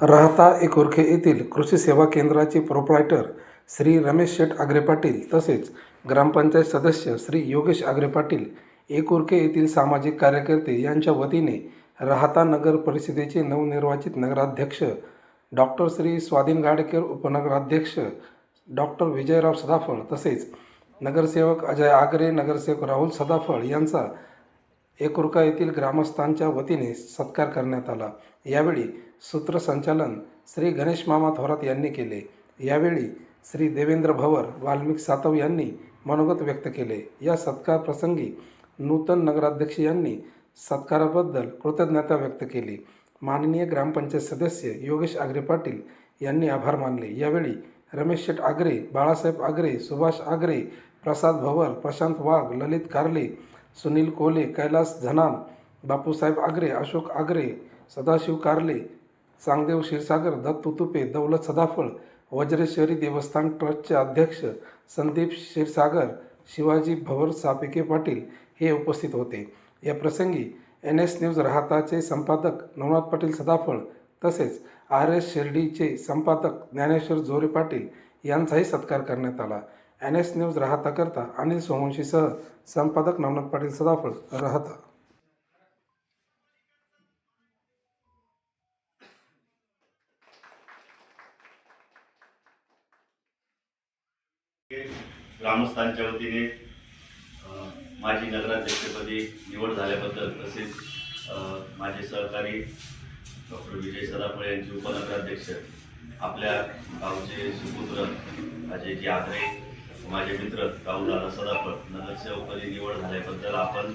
राहता एकुर्खे येथील कृषी सेवा केंद्राचे प्रोप्रायटर श्री रमेश शेठ आगरे पाटील तसेच ग्रामपंचायत सदस्य श्री योगेश आगरे पाटील एकुर्खे येथील सामाजिक कार्यकर्ते यांच्या वतीने राहता नगर परिषदेचे नवनिर्वाचित नगराध्यक्ष डॉक्टर श्री स्वाधीन गाडकेर उपनगराध्यक्ष डॉक्टर विजयराव सदाफळ तसेच नगरसेवक अजय आगरे नगरसेवक राहुल सदाफळ यांचा एकुरका येथील ग्रामस्थांच्या वतीने सत्कार करण्यात आला. यावेळी सूत्रसंचालन श्री गणेश मामा थोरात यांनी केले. यावेळी श्री देवेंद्र भवर वाल्मिक सातव यांनी मनोगत व्यक्त केले. या सत्कार प्रसंगी नूतन नगराध्यक्ष यांनी सत्काराबद्दल कृतज्ञता व्यक्त केली. माननीय ग्रामपंचायत सदस्य योगेश आगरे पाटील यांनी आभार मानले. यावेळी रमेश शेठ आगरे बाळासाहेब आगरे सुभाष आगरे प्रसाद भवर प्रशांत वाघ ललित कारले सुनील कोले कैलास झनाम बापूसाहेब आगरे अशोक आगरे सदाशिव कारले सांगदेव क्षीरसागर दत्त तुतुपे दौलत सदाफळ वज्रेश्वरी देवस्थान ट्रस्टचे अध्यक्ष संदीप क्षीरसागर शिवाजी भवर सापिके पाटील हे उपस्थित होते. या प्रसंगी एन एस न्यूज राहताचे संपादक नवनाथ पाटील सदाफळ तसेच आर एस शिर्डीचे संपादक ज्ञानेश्वर जोरे पाटील यांचाही सत्कार करण्यात आला. एन एस न्यूज राहता करता अनिल सोमवंशीसह संपादक नवनाथ पाटील सदाफळ राहता. ग्रामस्थांच्या वतीने माझी नगराध्यक्षपदी निवड झाल्याबद्दल तसेच माझे सहकारी डॉक्टर विजय सदाफळे यांचे उपनगराध्यक्ष आपल्या गावचे सुपुत्र अजयजी आगरे माझे मित्र राहुलदादा सदाफळ नगरसेवकपदी निवड झाल्याबद्दल आपण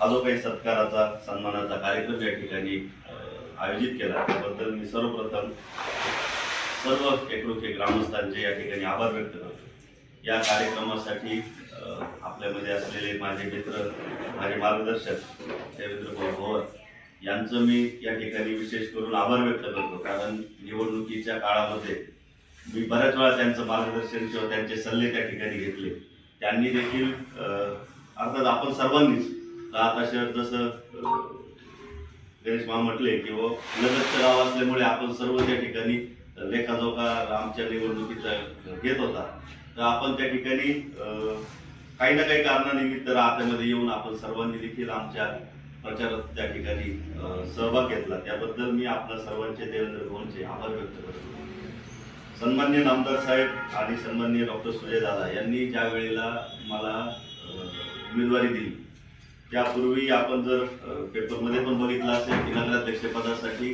हा जो काही सत्काराचा सन्मानाचा कार्यक्रम या ठिकाणी आयोजित केला त्याबद्दल मी सर्वप्रथम सर्व एकरूखे ग्रामस्थांचे या ठिकाणी आभार व्यक्त करतो. या कार्यक्रमासाठी आपल्यामध्ये असलेले माझे मित्र माझे मार्गदर्शक देवेंद्र भोवर यांचं मी या ठिकाणी विशेष करून आभार व्यक्त करतो. कारण निवडणुकीच्या काळामध्ये मी बऱ्याच वेळा त्यांचं मार्गदर्शन किंवा त्यांचे सल्ले त्या ठिकाणी घेतले. त्यांनी देखील अर्थात आपण सर्वांनीच आता शहर जसं गणेश महा म्हटले की व लगतचं गाव असल्यामुळे आपण सर्व त्या ठिकाणी लेखाजोखा आमच्या निवडणुकीचा घेत होता. तर आपण त्या ठिकाणी काही ना काही कारणानिमित्त राहत्यामध्ये येऊन आपण सर्वांनी देखील आमच्या प्रचारात त्या ठिकाणी सहभाग घेतला. त्याबद्दल मी आपल्या सर्वांचे देवेंद्र भवनचे आभार व्यक्त करतो. सन्मान्य नामदार साहेब आणि सन्मान्य डॉक्टर सुजय दादा यांनी ज्या वेळेला मला उमेदवारी दिली त्यापूर्वी आपण जर पेपरमध्ये पण बघितलं असेल की नगराध्यक्षपदासाठी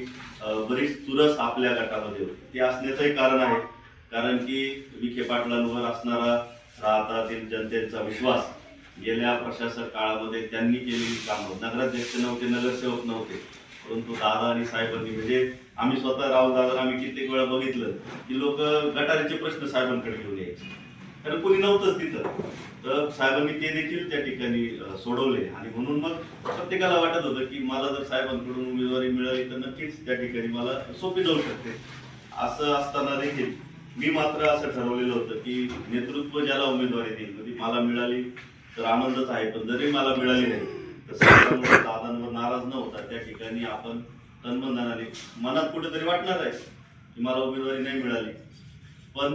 बरीच चुरस आपल्या गटामध्ये होती. ते असण्याचंही कारण आहे. कारण की विखे पाटलांवर असणारा राहतातील जनतेचा विश्वास गेल्या प्रशासक काळामध्ये त्यांनी केलेली कामं. नगराध्यक्ष नव्हते नगरसेवक नव्हते. परंतु दादा आणि साहेबांनी म्हणजे आम्ही स्वतः राहुल दादा आम्ही कित्येक वेळा बघितलं की लोक गटारीचे प्रश्न साहेबांकडे घेऊन यायचे. कारण कोणी नव्हतंच तिथं. तर साहेबांनी ते देखील त्या ठिकाणी सोडवले. आणि म्हणून मग प्रत्येकाला वाटत होतं की मला जर साहेबांकडून उमेदवारी मिळाली तर नक्कीच त्या ठिकाणी मला सोपी जाऊ शकते. असं असताना देखील मी मात्र असं ठरवलेलं होतं की नेतृत्व ज्याला उमेदवारी देईल म्हणजे मला मिळाली तर आनंदच आहे पण जरी मला मिळाली नाही तर साहेबांवर दादांवर नाराज न होता त्या ठिकाणी आपण तनबंधनाने. मनात कुठेतरी वाटणार आहे की मला उमेदवारी नाही मिळाली. पण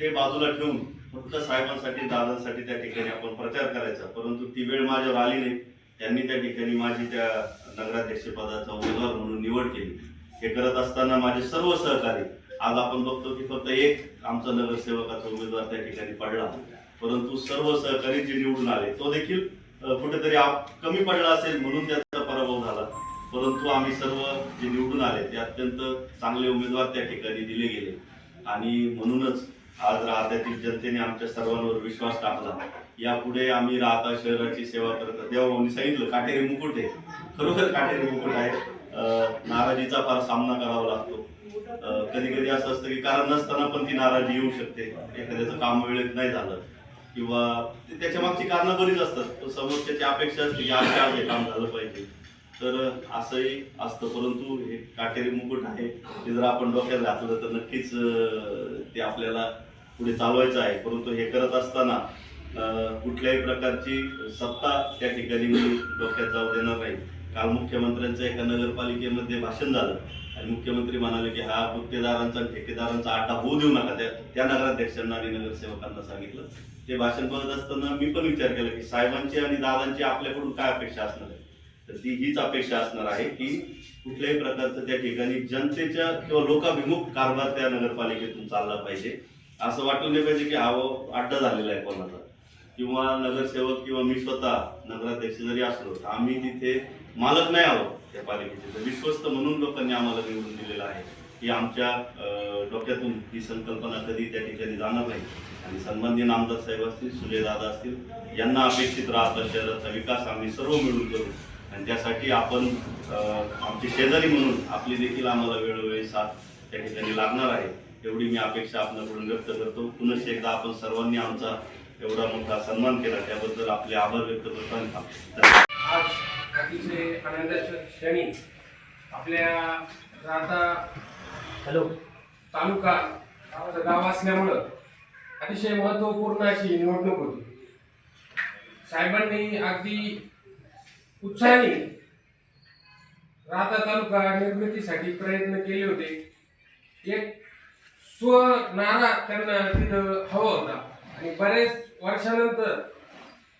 ते बाजूला ठेवून फक्त साहेबांसाठी दादांसाठी त्या ठिकाणी आपण प्रचार करायचा. परंतु ती वेळ माझ्यावर आली नाही. त्यांनी त्या ठिकाणी माझी त्या नगराध्यक्षपदाचा उमेदवार म्हणून निवड केली. हे करत असताना माझे सर्व सहकारी आज आपण बघतो की फक्त एक आमचा नगरसेवकाचा उमेदवार त्या ठिकाणी पडला. परंतु सर्व सहकारी जे निवडून आले तो देखील कुठेतरी कमी पडला असेल म्हणून त्याचा परंतु आम्ही सर्व जे निवडून आले ते अत्यंत चांगले उमेदवार त्या ठिकाणी दिले गेले. आणि म्हणूनच आज राहत्यातील जनतेने आमच्या सर्वांवर विश्वास टाकला. यापुढे आम्ही राहता शहराची सेवा करत. देवाभाऊनी सांगितलं काटेरी मुकुट आहे. खरोखर काटेरी मुकुट आहे. नाराजीचा फार सामना करावा लागतो. कधी कधी असं असतं की कारण नसताना पण ती नाराजी येऊ शकते. एखाद्याचं काम वेळेत नाही झालं. किंवा त्याच्या मागची कारणं बरीच असतात. तर समोरच्याची अपेक्षा असते की आज आज हे काम झालं पाहिजे. तर असंही असतं परंतु हे काटेरी मुकुट आहे ते जर आपण डोक्यात घातलं तर नक्कीच ते आपल्याला पुढे चालवायचं आहे. परंतु हे करत असताना कुठल्याही प्रकारची सत्ता त्या ठिकाणी मी डोक्यात जाऊ देणार नाही. काल मुख्यमंत्र्यांचं एका नगरपालिकेमध्ये भाषण झालं आणि मुख्यमंत्री म्हणाले की हा गुत्तेदारांचा ठेकेदारांचा आटा होऊ देऊ नका. त्या त्या नगराध्यक्षांना आणि नगरसेवकांना सांगितलं. ते भाषण बघत असताना मी पण विचार केला की साहेबांची आणि दादांची आपल्याकडून काय अपेक्षा असणार आहे? तर ती हीच अपेक्षा असणार आहे की कुठल्याही प्रकारचं त्या ठिकाणी जनतेच्या किंवा लोकाभिमुख कारभार त्या नगरपालिकेतून चालला पाहिजे. असं वाटलं नाही पाहिजे की हा अड्डा झालेला आहे कोणाचा. किंवा नगरसेवक किंवा मी स्वतः नगराध्यक्ष जरी असलो तर आम्ही तिथे मालक नाही आहोत त्या पालिकेचे. तर विश्वस्त म्हणून लोकांनी आम्हाला निवडून दिलेलं आहे की आमच्या डोक्यातून ही संकल्पना कधी त्या ठिकाणी जाणार नाही. आणि संबंधित आमदार साहेब असतील सुजय दादा असतील यांना अपेक्षित राहता शहराचा विकास आम्ही सर्व मिळून करू. आणि त्यासाठी आपण आमचे शेजारी म्हणून आपली देखील आम्हाला वेळोवेळी साथ त्या ठिकाणी लागणार आहे. एवढी मी अपेक्षा आपल्याकडून व्यक्त करतो. पुनश्च एकदा आपण सर्वांनी आमचा एवढा मोठा सन्मान केला. त्याबद्दल आपले आभार व्यक्त करतो आणि थांबतो. आज अतिशय आनंदाच्या क्षणी आपल्या राहता हॅलो. तालुका गाव असल्यामुळं अतिशय महत्त्वपूर्ण अशी निवडणूक होती. साहेबांनी अगदी उत्साहाने राहता तालुका निर्मितीसाठी प्रयत्न केले होते. एक स्व नारा त्यांना तिथं हवा होता. आणि बरेच वर्षानंतर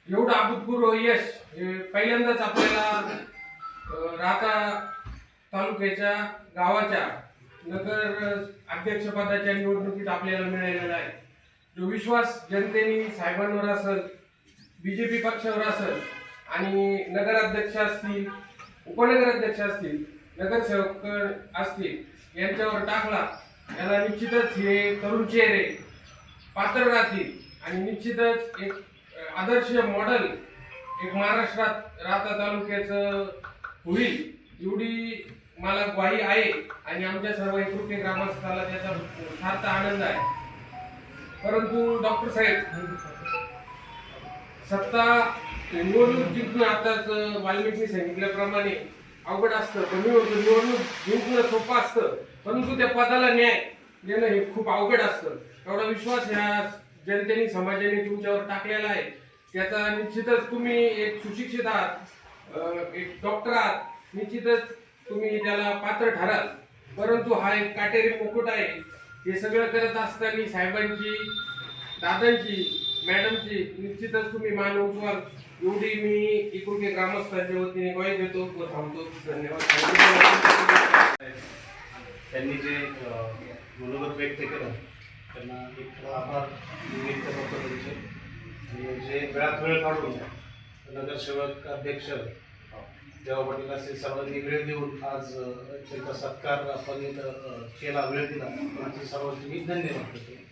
एवढं अभूतपूर्व यश हे पहिल्यांदाच आपल्याला राहता तालुक्याच्या गावाच्या नगर अध्यक्षपदाच्या निवडणुकीत आपल्याला मिळालेला आहे. जो विश्वास जनतेने साहेबांवर असेल बी जे पी पक्षावर असेल आणि नगराध्यक्ष असतील उपनगराध्यक्ष असतील नगरसेवक असतील यांच्यावर टाकला याला निश्चितच हे तरुण चेहरे पात्र राहतील. आणि निश्चितच एक आदर्श मॉडेल एक महाराष्ट्रात राहता तालुक्याचं होईल एवढी मला ग्वाही आहे. आणि आमच्या सर्व एकृत्य ग्रामस्थाला त्याचा सार्थ आनंद आहे. परंतु डॉक्टर साहेब सत्ता निवडणूक जिंकणं आताच वाल्मिकी सांगितल्याप्रमाणे अवघड असतं. कमी होतं. निवडणूक जिंकणं सोपं असतं. परंतु त्या पदाला न्याय देणं हे खूप अवघड असतं. एवढा विश्वास ह्या जनतेने समाजाने तुमच्यावर टाकलेला आहे. त्याचा निश्चितच तुम्ही एक सुशिक्षित आहात एक डॉक्टर आहात. निश्चितच तुम्ही त्याला पात्र ठराल. परंतु हा एक काटेरी मुकुट आहे. हे सगळं करत असताना साहेबांची दादांची मॅडमची निश्चितच तुम्ही मान उचवाल एवढी मी इकडे ग्रामस्थांच्या वतीने ग्वाही देतो व थांबतो. धन्यवाद. त्यांनी जे मनोगत व्यक्त केलं त्यांना एक आभार मी व्यक्त करतो त्यांचे. आणि जे वेळात वेळ काढून नगरसेवक अध्यक्ष देवा पाटील असे सर्वांनी वेळ देऊन आज त्यांचा सत्कार आपण केला वेळ दिला. सर्वांची मी धन्यवाद करतो.